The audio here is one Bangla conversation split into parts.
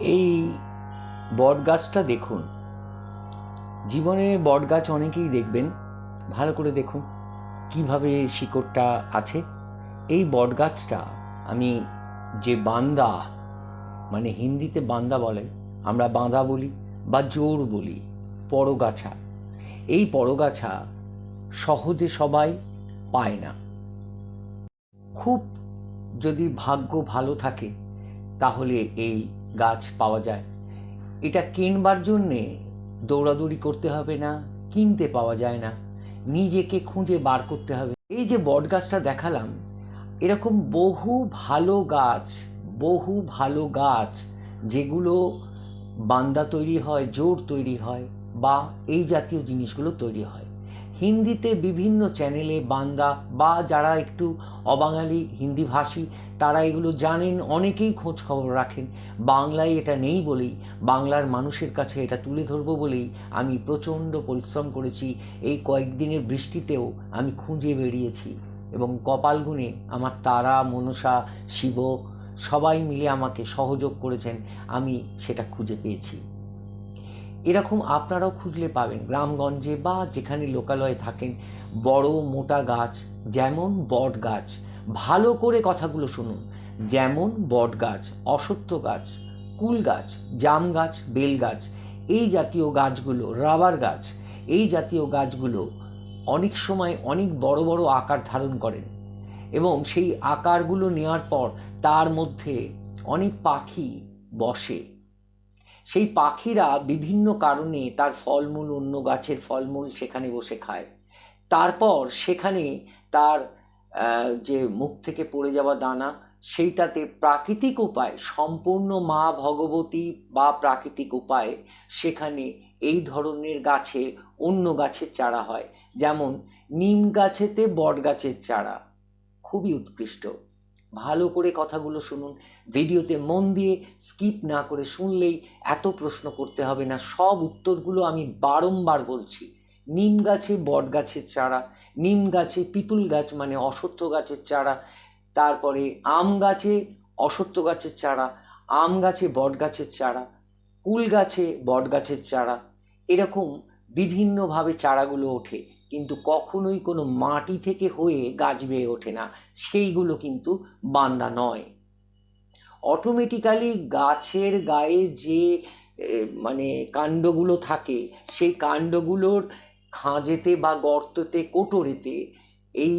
এই বট গাছটা দেখুন। জীবনে বট গাছ অনেকেই দেখবেন। ভালো করে দেখুন কীভাবে শিকড়টা আছে। এই বট গাছটা আমি যে বান্দা মানে হিন্দিতে বান্দা বলে, আমরা বাঁধা বলি বা জোর বলি, পরগাছা। এই পরগাছা সহজে সবাই পায় না। খুব যদি ভাগ্য ভালো থাকে, তাহলে এই গাছ পাওয়া যায়। এটা কেনবার জন্যে দৌড়াদৌড়ি করতে হবে না, কিনতে পাওয়া যায় না, নিজেকে খুঁজে বার করতে হবে। এই যে বট গাছটা দেখালাম, এরকম বহু ভালো গাছ, বহু ভালো গাছ, যেগুলো বান্দা তৈরি হয়, জোর তৈরি হয়, বা এই জাতীয় জিনিসগুলো তৈরি হয়। হিন্দিতে বিভিন্ন চ্যানেলে বান্দা বা যারা একটু অবাঙালি হিন্দি ভাষী, তারা এগুলো জানেন, অনেকেই খোঁজ খবর রাখেন। বাংলায় এটা নেই বলেই, বাংলার মানুষের কাছে এটা তুলে ধরবো বলেই আমি প্রচণ্ড পরিশ্রম করেছি। এই কয়েকদিনের বৃষ্টিতেও আমি খুঁজে বেরিয়েছি এবং কপাল গুণে আমার তারা, মনসা, শিব সবাই মিলে আমাকে সহযোগ করেছেন। আমি সেটা খুঁজে পেয়েছি। এরকম আপনারাও খুঁজলে পাবেন গ্রামগঞ্জে বা যেখানে লোকালয়ে থাকেন বড় মোটা গাছ, যেমন বট গাছ। ভালো করে কথাগুলো শুনুন। যেমন বট গাছ, অসত্য গাছ, কুল গাছ, জাম গাছ, বেল গাছ, এই জাতীয় গাছগুলো, রাবার গাছ, এই জাতীয় গাছগুলো অনেক সময় অনেক বড় বড় আকার ধারণ করেন। এবং সেই আকারগুলো নেওয়ার পর তার মধ্যে অনেক পাখি বসে। সেই পাখিরা বিভিন্ন কারণে তার ফলমূল, অন্য গাছের ফলমূল সেখানে বসে খায়। তারপর সেখানে তার যে মুখ থেকে পড়ে যাওয়া দানা, সেইটাতে প্রাকৃতিক উপায়, সম্পূর্ণ মা ভগবতী বা প্রাকৃতিক উপায়ে সেখানে এই ধরনের গাছে, অন্য গাছের চারা হয়। যেমন, নিম গাছেতে বট গাছের চারা, খুবই উৎকৃষ্ট। ভালো করে কথাগুলো শুনুন। ভিডিওতে মন দিয়ে স্কিপ না করে শুনলেই এত প্রশ্ন করতে হবে না। সব উত্তরগুলো আমি বারংবার বলছি। নিম গাছে বট গাছের চারা, নিম গাছে পিপুল গাছ মানে অসত্য গাছের চারা, তারপরে আম গাছে অসত্য গাছের চারা, আম গাছে বট গাছের চারা, কুল গাছে বট গাছের চারা, এরকম বিভিন্নভাবে চারাগুলো ওঠে। কিন্তু কখনোই কোনো মাটি থেকে হয়ে গাছ বেয়ে ওঠে না। সেইগুলো কিন্তু বান্দা নয়। অটোমেটিক্যালি গাছের গায়ে যে মানে কাণ্ডগুলো থাকে, সেই কাণ্ডগুলোর খাঁজেতে বা গর্ততে, কোটরেতে এই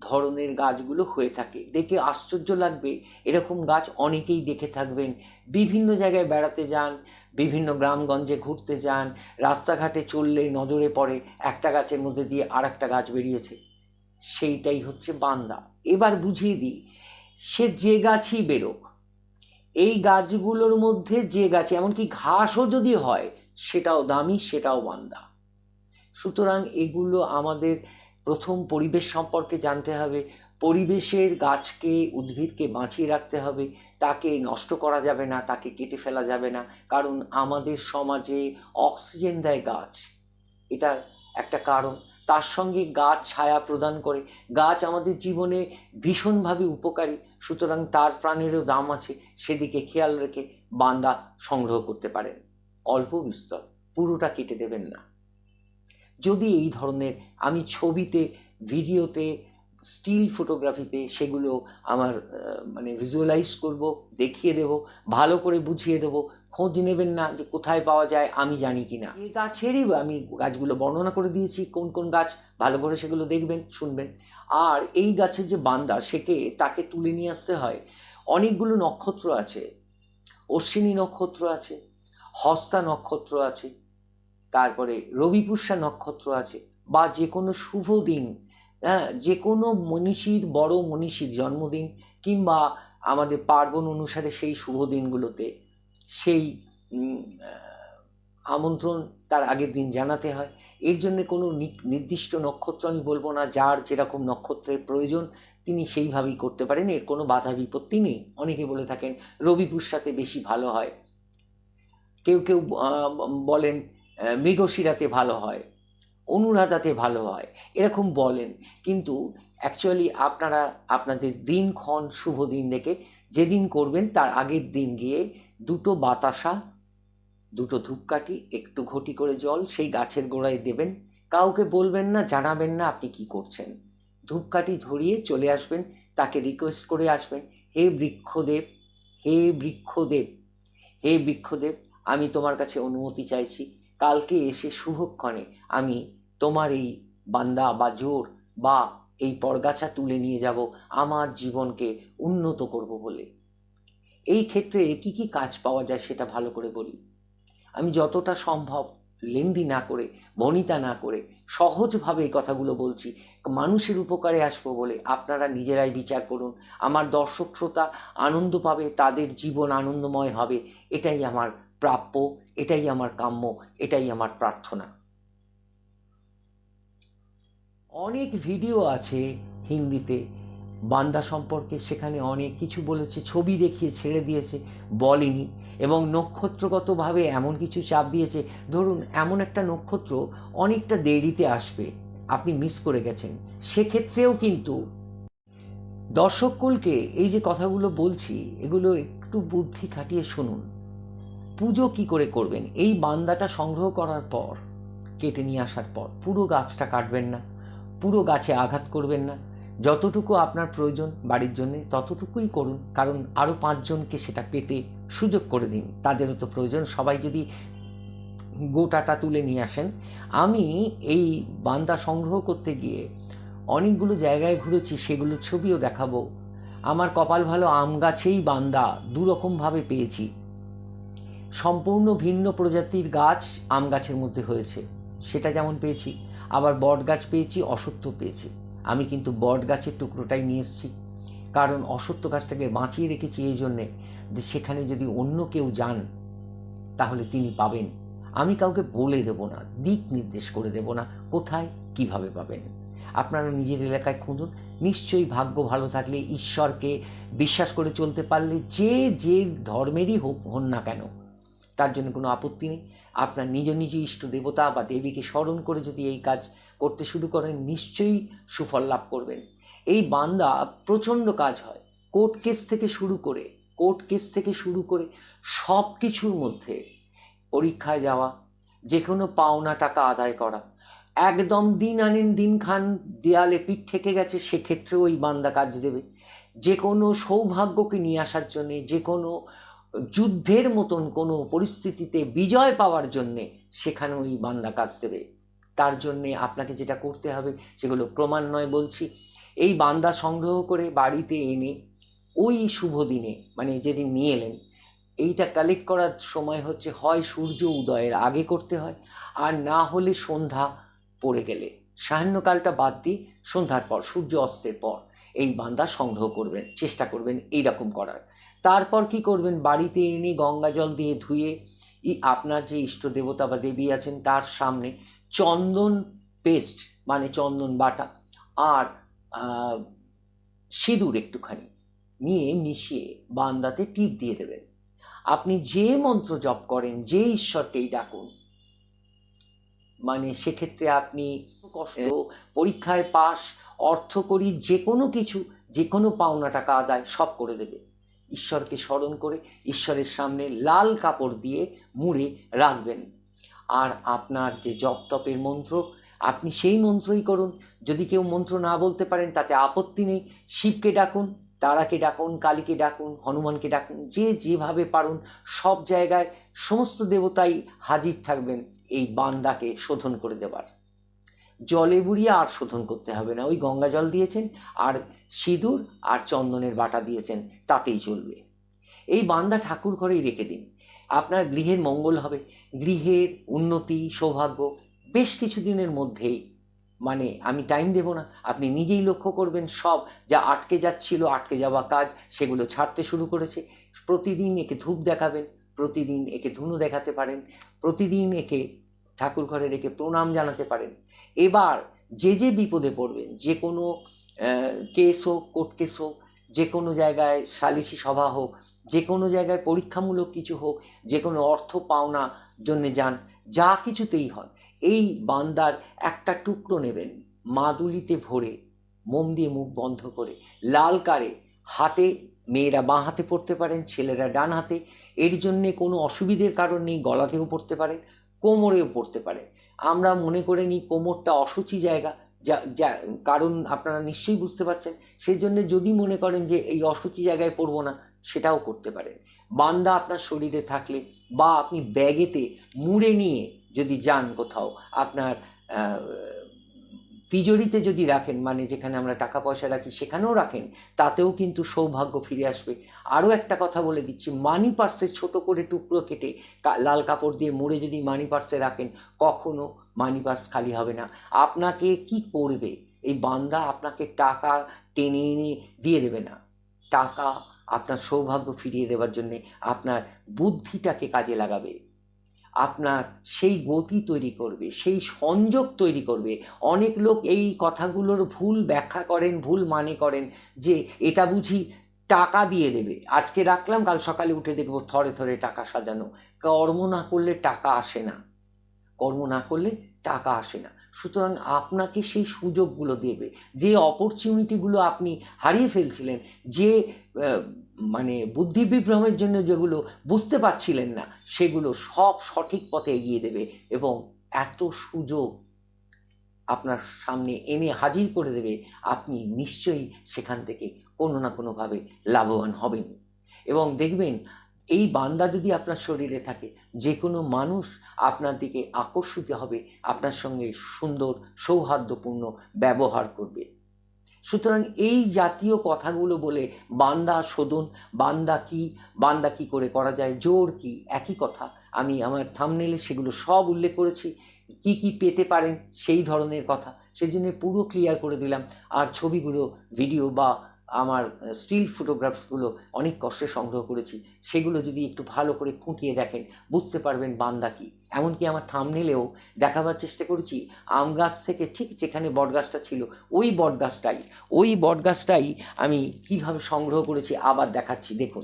ধরনের গাছগুলো হয়ে থাকে। দেখে আশ্চর্য লাগবে, এরকম গাছ অনেকেই দেখে থাকবেন। বিভিন্ন জায়গায় বেড়াতে যান, বিভিন্ন গ্রামগঞ্জে ঘুরতে যান, রাস্তাঘাটে চললে নজরে পড়ে একটা গাছের মধ্যে দিয়ে আর একটা গাছ বেরিয়েছে। সেইটাই হচ্ছে বান্দা। এবার বুঝিয়ে দিই, সে যে গাছই বেরোক, এই গাছগুলোর মধ্যে যে গাছ, এমনকি ঘাসও যদি হয়, সেটাও দামি, সেটাও বান্দা। সুতরাং এগুলো আমাদের প্রথম পরিবেশ সম্পর্কে জানতে হবে। পরিবেশের গাছকে, উদ্ভিদকে বাঁচিয়ে রাখতে হবে। তাকে নষ্ট করা যাবে না, তাকে কেটে ফেলা যাবে না। কারণ আমাদের সমাজে অক্সিজেন দেয় গাছ। এটা একটা কারণ। তার সঙ্গে গাছ ছায়া প্রদান করে। গাছ আমাদের জীবনে ভীষণভাবে উপকারী। সুতরাং তার প্রাণেরও দাম আছে। সেদিকে খেয়াল রেখে বান্দা সংগ্রহ করতে পারেন অল্প বিস্তর। পুরোটা কেটে দেবেন না। যদি এই ধরনের আমি ছবিতে, ভিডিওতে স্টিল ফটোগ্রাফিতে সেগুলো আমার মানে ভিজুয়ালাইজ করব, দেখিয়ে দেব, ভালো করে বুঝিয়ে দেব, খোঁজ নেবেন না যে কোথায় পাওয়া যায়, আমি জানি কি না এই গাছেরই আমি গাছগুলো বর্ণনা করে দিয়েছি, কোন কোন গাছ, ভালো করে সেগুলো দেখবেন, শুনবেন। আর এই গাছের যে বান্দা, সেকে তাকে তুলে নিয়ে আসতে হয়। অনেকগুলো নক্ষত্র আছে। অশ্বিনী নক্ষত্র আছে, হস্তা নক্ষত্র আছে তারপরে রবিপুষ্যা নক্ষত্র আছে, বা যে কোনো শুভ দিন হ্যাঁ যে কোনো মনীষীর, বড় মনীষীর জন্মদিন, কিংবা আমাদের পার্বণ অনুসারে সেই শুভ দিনগুলোতে সেই আমন্ত্রণ তার আগের দিন জানাতে হয়। এর জন্য কোনো নির্দিষ্ট নক্ষত্র আমি বলব না, যার যেরকম নক্ষত্রের প্রয়োজন তিনি সেইভাবেই করতে পারেন, এর কোনো বাধা বিপত্তি নেই। অনেকে বলে থাকেন রবি পুষ্যাতে বেশি ভালো হয়। কেউ কেউ বলেন মৃগশিরাতে ভালো হয়, অনুরাধাতে ভালো হয়, এরকম বলেন। কিন্তু অ্যাকচুয়ালি আপনারা, আপনাদের দিনক্ষণ শুভ দিন দেখে যেদিন করবেন, তার আগের দিন গিয়ে দুটো বাতাসা, দুটো ধূপকাঠি, একটু ঘটি করে জল সেই গাছের গোড়ায় দেবেন। কাউকে বলবেন না, জানাবেন না আপনি কি করছেন। ধূপকাঠি ধরিয়ে চলে আসবেন, তাকে রিকোয়েস্ট করে আসবেন, হে বৃক্ষদেব হে বৃক্ষদেব হে বৃক্ষদেব, আমি তোমার কাছে অনুমতি চাইছি কালকে এসে শুভক্ষণে আমি তোমার এই বান্দা বা জোর বা এই পরগাছা তুলে নিয়ে যাব, আমার জীবনকে উন্নত করব বলে। এই ক্ষেত্রে কি কি কাজ পাওয়া যায় সেটা ভালো করে বলি। আমি যতটা সম্ভব লেন্দি না করে, বনিতা না করে, সহজভাবে এই কথাগুলো বলছি। মানুষের উপকারে আসব বলে আপনারা নিজেরাই বিচার করুন। আমার দর্শক শ্রোতা আনন্দ পাবে, তাদের জীবন আনন্দময় হবে, এটাই আমার প্রাপ্য, এটাই আমার কাম্য, এটাই আমার প্রার্থনা। অনেক ভিডিও আছে হিন্দিতে, বান্দা সম্পর্কে সেখানে অনেক কিছু বলেছে, ছবি দেখিয়ে ছেড়ে দিয়েছে, বলেনি এবং নক্ষত্রগতভাবে এমন কিছু চাপ দিয়েছে। ধরুন, এমন একটা নক্ষত্র অনেকটা দেরিতে আসবে, আপনি মিস করে গেছেন। সেক্ষেত্রেও কিন্তু দর্শককুলকে এই যে কথাগুলো বলছি, এগুলো একটু বুদ্ধি খাটিয়ে শুনুন। পুজো কি করে করবেন? এই বান্দাটা সংগ্রহ করার পর, কেটে নিয়ে আসার পর, পুরো গাছটা কাটবেন না, পুরো গাছে আঘাত করবেন না। যতটুকু আপনার প্রয়োজন বাড়ির জন্য, ততটুকুই করুন। কারণ আরও পাঁচজনকে সেটা পেতে সুযোগ করে দিন। তাদেরও তো প্রয়োজন। সবাই যদি গোটাটা তুলে নিয়ে আসেন, আমি এই বান্দা সংগ্রহ করতে গিয়ে অনেকগুলো জায়গায় ঘুরেছি, সেগুলো ছবিও দেখাবো। আমার কপাল ভালো, আম গাছেই বান্দা দুরকমভাবে পেয়েছি। সম্পূর্ণ ভিন্ন প্রজাতির গাছ আম গাছের মধ্যে হয়েছে। সেটা যেমন পেয়েছি, আবার বট গাছ পেয়েছি অসত্য পেয়েছি। আমি কিন্তু বট গাছের টুকরোটাই নিয়ে এসেছি। কারণ অসত্য গাছটাকে বাঁচিয়ে রেখেছি এই জন্যে যে সেখানে যদি অন্য কেউ যান, তাহলে তিনি পাবেন। আমি কাউকে বলে দেব না, দিক নির্দেশ করে দেব না, কোথায়, কীভাবে পাবেন। আপনারা নিজের এলাকায় খুঁজুন। নিশ্চয়ই ভাগ্য ভালো থাকলে ঈশ্বরকে বিশ্বাস করে চলতে পারলে যে যে ধর্মেরই হোক, হন না কেন তার জন্য কোনো আপত্তি নেই। আপনার নিজ নিজ ইষ্ট দেবতা বা দেবীকে স্মরণ করে যদি এই কাজ করতে শুরু করেন, নিশ্চয়ই সুফল লাভ করবেন। এই বান্দা প্রচণ্ড কাজ হয়। কোর্ট কেস থেকে শুরু করে, কোর্ট কেস থেকে শুরু করে সব কিছুর মধ্যে পরীক্ষায় যাওয়া যে কোনো পাওনা টাকা আদায় করা, একদম দিন আনেন দিন খান দেয়ালে পিঠ থেকে গেছে, সেক্ষেত্রেও ওই বান্দা কাজ দেবে। যে কোনো সৌভাগ্যকে নিয়ে আসার জন্যে যে কোনো যুদ্ধের মতন কোনো পরিস্থিতিতে বিজয় পাওয়ার জন্যে সেখানে ওই বান্দা কাজ দেবে তার জন্যে আপনাকে যেটা করতে হবে সেগুলো ক্রমান্বয়ে বলছি। এই বান্দা সংগ্রহ করে বাড়িতে এনে ওই শুভ দিনে মানে যেদিন নিয়ে এলেন, এইটা কালেক্ট করার সময় হচ্ছে হয় সূর্য উদয়ের আগে করতে হয়, আর না হলে সন্ধ্যা পড়ে গেলে। সাহান্যকালটা বাদ দিয়ে সন্ধ্যার পর, সূর্য অস্তের পর এই বান্দা সংগ্রহ করবেন, চেষ্টা করবেন এইরকম করার। তারপর কি করবেন? বাড়িতে এনে গঙ্গা জল দিয়ে ধুয়ে ই আপনার যে ইষ্ট দেবতা বা দেবী আছেন তার সামনে চন্দন পেস্ট মানে চন্দন বাটা আর সিঁদুর একটুখানি নিয়ে মিশিয়ে বান্দাতে টিপ দিয়ে দেবেন। আপনি যে মন্ত্র জপ করেন যে ঈশ্বরকেই ডাকুন মানে সেক্ষেত্রে আপনি কষ্ট। পরীক্ষায় পাস অর্থ করি যে কোনো কিছু যে কোনো পাওনা টাকা আদায় সব করে দেবে। ঈশ্বরকে স্মরণ করে ঈশ্বরের সামনে লাল কাপড় দিয়ে মুড়ে রাখবেন। আর আপনার যে জপ তপের মন্ত্র, আপনি সেই মন্ত্রই করুন। যদি কেউ মন্ত্র না বলতে পারেন, তাতে আপত্তি নেই। শিবকে ডাকুন, তারাকে ডাকুন, কালীকে ডাকুন, হনুমানকে ডাকুন, যে যেভাবে পারুন, সব জায়গায় সমস্ত দেবতাই হাজির থাকবেন এই বান্দাকে শোধন করে দেবার। জলে বুড়িয়ে আর শোধন করতে হবে না। ওই গঙ্গা জল দিয়েছেন, আর সিঁদুর আর চন্দনের বাটা দিয়েছেন, তাতেই চলবে। এই বান্দা ঠাকুর ঘরেই রেখে দিন। আপনার গৃহের মঙ্গল হবে। গৃহের উন্নতি, সৌভাগ্য বেশ কিছু দিনের মধ্যেই মানে আমি টাইম দেব না। আপনি নিজেই লক্ষ্য করবেন সব যা আটকে যাচ্ছিল, আটকে যাওয়া কাজ, সেগুলো ছাড়তে শুরু করেছে। প্রতিদিন একে ধূপ দেখাবেন, প্রতিদিন একে ধুনো দেখাতে পারেন, প্রতিদিন একে ঠাকুর ঘরে রেখে প্রণাম জানাতে পারেন। এবার যে যে বিপদে পড়বেন, যে কোনো কেস হোক, কোর্ট কেস হোক, যে কোনো জায়গায় সালিসি সভা হোক, যে কোনো জায়গায় পরীক্ষামূলক কিছু হোক, যে কোনো অর্থ পাওনা জন্যে যান, যা কিছুতেই হন, এই বান্দার একটা টুকরো নেবেন মাদুলিতে ভরে মোম দিয়ে মুখ বন্ধ করে, লাল কারে হাতে, মেয়েরা বাঁ হাতে পড়তে পারেন, ছেলেরা ডান হাতে, এর জন্যে কোনো অসুবিধের কারণ নেই, গলাতেও পড়তে পারেন। কোমরেও পড়তে পারে। আমরা মনে করে নিই কোমরটা অসুচি জায়গা, যা যা, কারণ আপনারা নিশ্চয়ই বুঝতে পারছেন। সেই জন্য যদি মনে করেন যে এই অসুচি জায়গায় পড়ব না, সেটাও করতে পারেন। বান্দা আপনার শরীরে থাকলে বা আপনি ব্যাগেতে মুড়ে নিয়ে যদি যান কোথাও, আপনার তিজোরিতে যদি রাখেন মানে যেখানে আমরা টাকা পয়সা রাখি সেখানেও রাখেন, তাতেও কিন্তু সৌভাগ্য ফিরে আসবে। আরও একটা কথা বলে দিচ্ছি, মানি পার্সে ছোট করে টুকরো কেটে লাল কাপড় দিয়ে মুড়ে যদি মানি পার্সে রাখেন, কখনো মানি পার্স খালি হবে না। আপনাকে কি করবে এই বান্দা আপনাকে টাকা টেনে এনে দিয়ে দেবে না। টাকা আপনার সৌভাগ্য ফিরিয়ে দেওয়ার জন্যে আপনার বুদ্ধিটাকে কাজে লাগাবে। আপনার সেই গতি তৈরি করবে, সেই সংযোগ তৈরি করবে। অনেক লোক এই কথাগুলোর ভুল ব্যাখ্যা করেন, ভুল মানে করেন যে এটা বুঝি টাকা দিয়ে দেবে। আজকে রাখলাম, কাল সকালে উঠে দেখব থরে থরে টাকা সাজানো। কর্ম না করলে টাকা আসে না। কর্ম না করলে টাকা আসে না। সুতরাং আপনাকে সেই সুযোগগুলো দেবে। যে অপরচুনিটিগুলো আপনি হারিয়ে ফেলছিলেন, যে মানে বুদ্ধি বিভ্রমের জন্য যেগুলো বুঝতে পারছিলেন না, সেগুলো সব সঠিক পথে এগিয়ে দেবে এবং এত সুযোগ আপনার সামনে এনে হাজির করে দেবে, আপনি নিশ্চয়ই সেখান থেকে কোনো না কোনোভাবে লাভবান হবেন। এবং দেখবেন, এই বান্দা যদি আপনার শরীরে থাকে, যে কোনো মানুষ আপনার দিকে আকর্ষিত হবে, আপনার সঙ্গে সুন্দর, সৌহার্দ্যপূর্ণ ব্যবহার করবে। সুতরাং এই জাতীয় কথাগুলো বলে বান্দা শোধন, বান্দা কি বান্দা কি করে করা যায়, জোর কি, একই কথা। আমি আমার থামনেলে সেগুলো সব উল্লেখ করেছি। কি কি পেতে পারেন, সেই ধরনের কথা। সেই জন্য পুরো ক্লিয়ার করে দিলাম। আর ছবিগুলো ভিডিও বা আমার স্টিল ফটোগ্রাফসগুলো অনেক কষ্টে সংগ্রহ করেছি। সেগুলো যদি একটু ভালো করে খুঁটিয়ে দেখেন, বুঝতে পারবেন বান্দা কি। এমনকি আমার থামনেলেও দেখাবার চেষ্টা করেছি, আম গাছ থেকে ঠিক যেখানে বটগাছটা ছিল, ওই বটগাছটাই। ওই বটগাছটাই আমি কীভাবে সংগ্রহ করেছি আবার দেখাচ্ছি, দেখুন।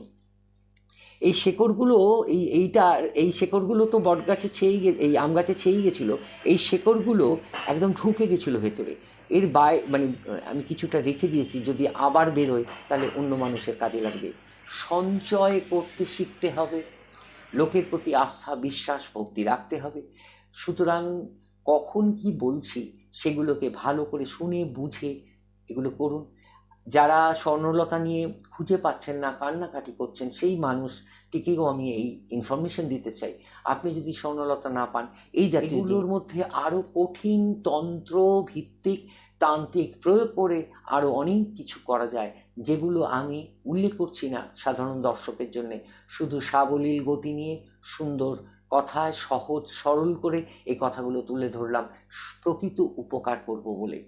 এই শেকড়গুলো, এই এইটা এই শেকড়গুলো তো বটগাছে ছেয়েই গে, এই আম গাছে ছেয়েই গেছিল, এই শেকড়গুলো একদম ঢুকে গেছিল ভেতরে। এর বাই মানে আমি কিছুটা রেখে দিয়েছি, যদি আবার বেরোয়, তাহলে অন্য মানুষের কাজে লাগবে। সঞ্চয় করতে শিখতে হবে, লোকের প্রতি আস্থা, বিশ্বাস, ভক্তি রাখতে হবে। সুতরাং কখন কি বলছি, সেগুলোকে ভালো করে শুনে, বুঝে, এগুলো করুন। যারা স্বর্ণলতা নিয়ে খুঁজে পাচ্ছেন না, কান্নাকাটি করছেন, সেই মানুষটিকেও আমি এই ইনফরমেশন দিতে চাই। আপনি যদি স্বর্ণলতা না পান, এই জাতীয়গুলোর মধ্যে আরও কঠিন তন্ত্র ভিত্তিক তান্ত্রিক প্রয়োগ করে আরও অনেক কিছু করা যায়, যেগুলো আমি উল্লেখ করছি না সাধারণ দর্শকের জন্যে। শুধু সাবলীল গতি নিয়ে সুন্দর কথায় সহজ সরল করে এই কথাগুলো তুলে ধরলাম। প্রকৃত উপকার করব বলে।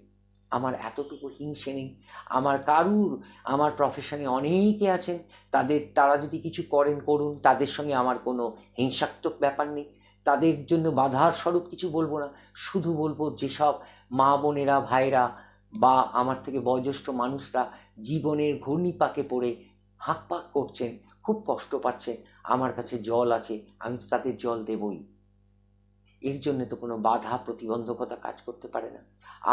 আমার এতটুকু হিংসে নেই। আমার কারুর, আমার প্রফেশনে অনেকে আছেন, তাদের, তারা যদি কিছু করেন, করুন, তাদের সঙ্গে আমার কোনো হিংসাত্মক ব্যাপার নেই। তাদের জন্য বাধার স্বরূপ কিছু বলব না। শুধু বলব যেসব মা বোনেরা ভাইরা বা আমার থেকে বয়োজ্যেষ্ঠ মানুষরা জীবনের ঘূর্ণিপাকে পড়ে হাঁক পাক করছেন, খুব কষ্ট পাচ্ছেন, আমার কাছে জল আছে, আমি তাদের জল দেবই। এর জন্য তো কোনো বাধা, প্রতিবন্ধকতা কাজ করতে পারে না।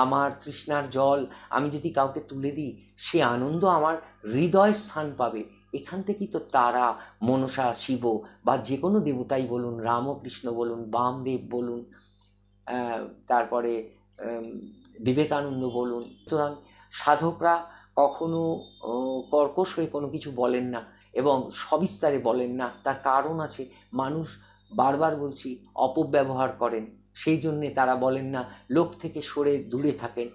আমার তৃষ্ণার জল আমি যদি কাউকে তুলে দিই, সে আনন্দ আমার হৃদয় স্থান পাবে। এখান থেকেই তো তারা, মনসা, শিব বা যে কোনো দেবতাই বলুন, রামকৃষ্ণ বলুন, বামদেব বলুন তারপরে বিবেকানন্দ বলুন। সুতরাং সাধকরা কখনো কর্কশ হয়ে কোনো কিছু বলেন না এবং সবিস্তারে বলেন না। তার কারণ আছে, মানুষ বারবার বলছি, অপব্যবহার করেন। সেই জন্যে তারা বলেন না, লোক থেকে সরে দূরে থাকেন।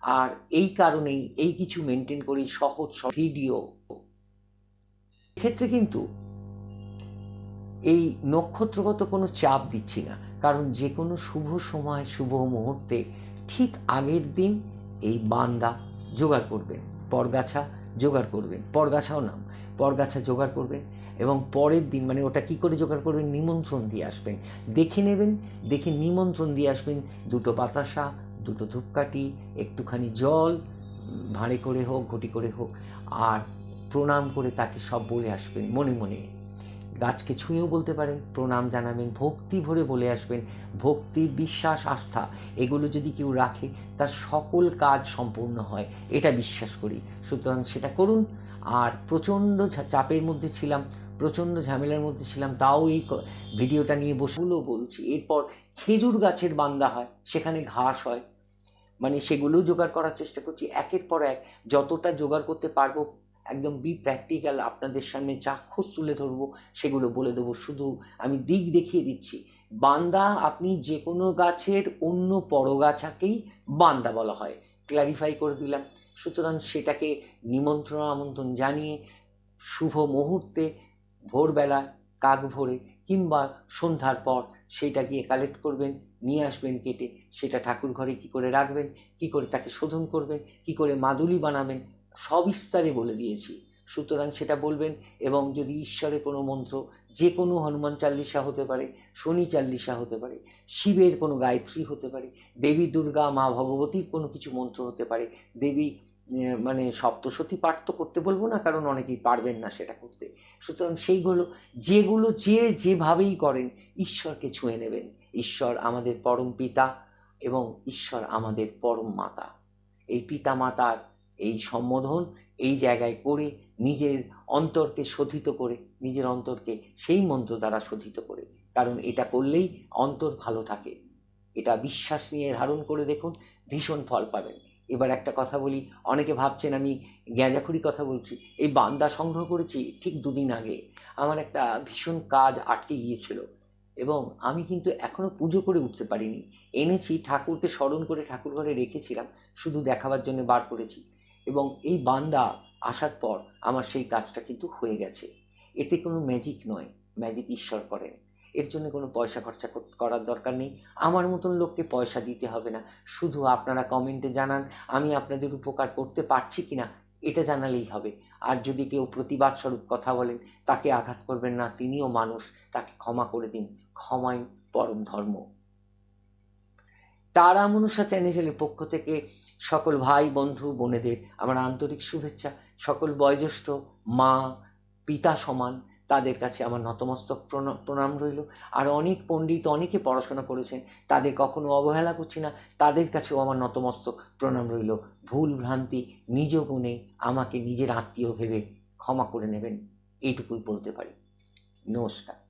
আর এই কারণেই এই কিছু মেনটেন করি, সহজ ভিডিও এক্ষেত্রে কিন্তু এই নক্ষত্রগত কোনো চাপ দিচ্ছি না। কারণ যে কোনো শুভ সময়, শুভ মুহূর্তে ঠিক আগের দিন এই বান্দা জোগাড় করবেন। পরগাছা জোগাড় করবেন। পরগাছাও নাম। পরগাছা জোগাড় করবেন। এবং পরের দিন মানে ওটা কি করে জোগাড় করবেন? নিমন্ত্রণ দিয়ে আসবেন। দেখে নেবেন, দেখে নিমন্ত্রণ দিয়ে আসবেন দুটো বাতাসা, দুটো ধূপকাঠি, একটুখানি জল, ভাঁড়ে করে হোক, ঘটি করে হোক, আর প্রণাম করে তাকে সব বলে আসবেন মনে মনে। গাছকে ছুঁয়েও বলতে পারেন, প্রণাম জানাবেন, ভক্তি ভরে বলে আসবেন, ভক্তি, বিশ্বাস, আস্থা, এগুলো যদি কেউ রাখে, তার সকল কাজ সম্পূর্ণ হয়, এটা বিশ্বাস করি। সুতরাং সেটা করুন আর প্রচণ্ড চাপের মধ্যে ছিলাম, প্রচণ্ড ঝামেলার মধ্যে ছিলাম, তাও এই ভিডিওটা নিয়ে বসেগুলো বলছি। এরপর খেজুর গাছের বান্দা হয়, সেখানে ঘাস হয়। মানে সেগুলোও জোগাড় করার চেষ্টা করছি। একের পর এক যতটা জোগাড় করতে পারব, একদম বি প্র্যাকটিক্যাল আপনাদের সামনে চাক্ষুষ তুলে ধরবো, সেগুলো বলে দেবো। শুধু আমি দিক দেখিয়ে দিচ্ছি। বান্দা আপনি যে কোনো গাছের অন্য পরগাছাকেই বান্দা বলা হয়। ক্ল্যারিফাই করে দিলাম। সুতরাং সেটাকে নিমন্ত্রণ আমন্ত্রণ জানিয়ে শুভ মুহূর্তে ভোরবেলা কাক ভোরে কিংবা সন্ধ্যার পর সেইটা গিয়ে কালেক্ট করবেন, নিয়ে আসবেন কেটে। সেটা ঠাকুর ঘরে কি করে রাখবেন, কি করে তাকে শোধন করবেন, কি করে মাদুলি বানাবেন সবিস্তারে বলে দিয়েছি। সুতরাং সেটা বলবেন এবং যদি ঈশ্বরের কোনো মন্ত্র, যে কোনো হনুমান চাল্লিশা হতে পারে, শনি চাল্লিশা হতে পারে, শিবের কোনো গায়ত্রী হতে পারে, দেবী, দুর্গা, মা ভগবতীর কোনো কিছু মন্ত্র হতে পারে, দেবী মানে সপ্তশতী পাঠ তো করতে বলব না, কারণ অনেকেই পারবেন না সেটা করতে। সুতরাং সেইগুলো, যেগুলো যে যেভাবেই করেন, ঈশ্বরকে ছুঁয়ে নেবেন। ঈশ্বর আমাদের পরম পিতা এবং ঈশ্বর আমাদের পরম মাতা। এই পিতা মাতার এই সম্বোধন এই জায়গায় করে নিজের অন্তরকে শোধিত করে, নিজের অন্তরকে সেই মন্ত্র দ্বারা শোধিত করে। কারণ এটা করলেই অন্তর ভালো থাকে। এটা বিশ্বাস নিয়ে ধারণ করে দেখুন, ভীষণ ফল পাবেন। এবার একটা কথা বলি, অনেকে ভাবছেন আমি গ্যাঁজাখুরি কথা বলছি। এই বান্দা সংগ্রহ করেছি ঠিক দুদিন আগে। আমার একটা ভীষণ কাজ আটকে গিয়েছিল। এবং আমি কিন্তু এখনও পুজো করে উঠতে পারিনি। এনেছি, ঠাকুরকে স্মরণ করে ঠাকুর ঘরে রেখেছিলাম। শুধু দেখাবার জন্য বার করেছি। এবং এই বান্দা আসার পর আমার সেই কাজটা কিন্তু হয়ে গেছে। এতে কোনো ম্যাজিক নয় ম্যাজিক ঈশ্বর করেন। এর জন্য কোনো পয়সা খরচা করার দরকার নেই। আমার মতন লোককে পয়সা দিতে হবে না। শুধু আপনারা কমেন্টে জানান, আমি আপনাদের উপকার করতে পারছি কিনা, এটা জানালেই হবে। আর যদি কেউ প্রতিবাদ স্বরূপ কথা বলেন, তাকে আঘাত করবেন না, তিনিও মানুষ, তাকে ক্ষমা করে দিন। ক্ষমাই পরম ধর্ম। তারা মনুষা চ্যানেলের পক্ষ থেকে সকল ভাই, বন্ধু, বোনেদের আমার আন্তরিক শুভেচ্ছা। সকল বয়োজ্যেষ্ঠ মা, পিতা সমান, তাদের কাছে আমার নতমস্তক প্রণা- প্রণাম রইল। আর অনেক পণ্ডিত অনেকে পড়াশোনা করেছেন, তাদের কখনো অবহেলা করছি না, তাদের কাছেও আমার নতমস্তক প্রণাম রইল। ভুল ভ্রান্তি নিজ গুণে আমাকে নিজের আত্মীয় ভেবে ক্ষমা করে নেবেন, এইটুকুই বলতে পারি। নমস্কার।